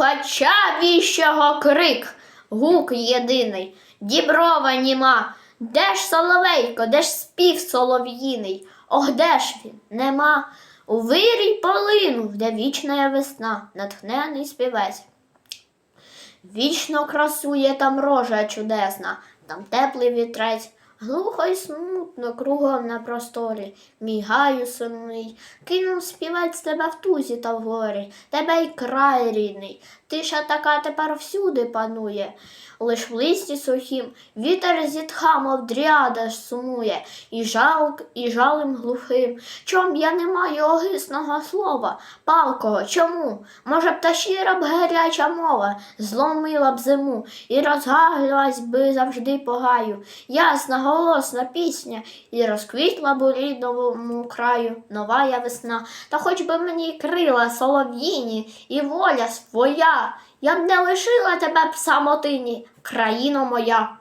Пугача віщого крик, гук єдиний, діброва німа. Де ж соловейко, де ж спів солов'їний? Ох, де ж він? Нема. У вирій полинув, де вічна весна, натхнений співець. Вічно красує там рожа чудесна, там теплий вітрець, глухо й смутно кругом на просторі, мій гаю сумний, кинув співець тебе в тузі та в горі, тебе й край рідний, тиша така тепер всюди панує, лиш в листі сухім вітер зітха, мов дріада ж сумує, і жал, і жалем глухим. Чом я не маю огисного слова, палкого, чому? Може б та щира б гаряча мова зломила б зиму і розгаглялась би завжди по гаю. Ясна голосна пісня, і розквітла б у рідному краю нова я весна. Та хоч би мені крила солов'їні і воля своя, я б не лишила тебе в самотині, країно моя.